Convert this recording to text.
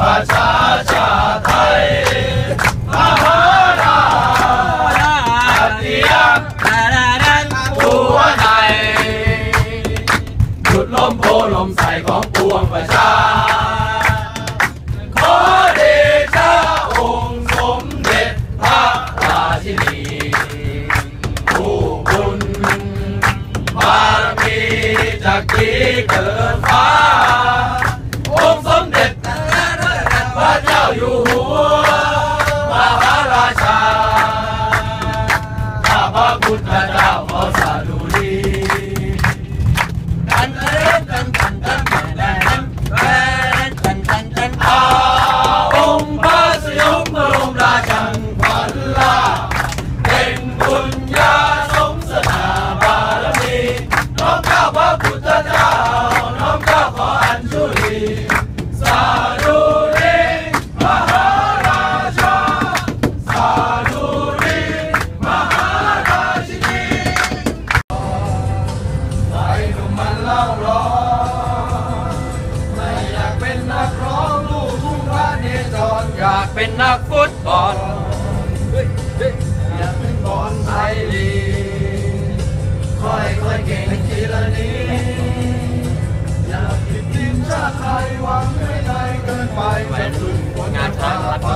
ประชาชาไทยมหาราชอาเซียนหัวใจหยุดลมโพลมใสของปวงประชา ขอเดชะองสมเด็จพระราชินีผู้บุญบารมีจากที่เกิดฟ้า พระพุทธเจ้าขอสาธุดี เล่าร้อนไม่อยากเป็นนักร้องลูกทุ่งพระเนจรอยากเป็นนักฟุตบอลอยากเป็นบอลไทยลีกค่อยๆเก่งทีละนิดอยากติดทีมชาติไทยหวังไม่ได้เกินไปจะถึงผลงานพางไป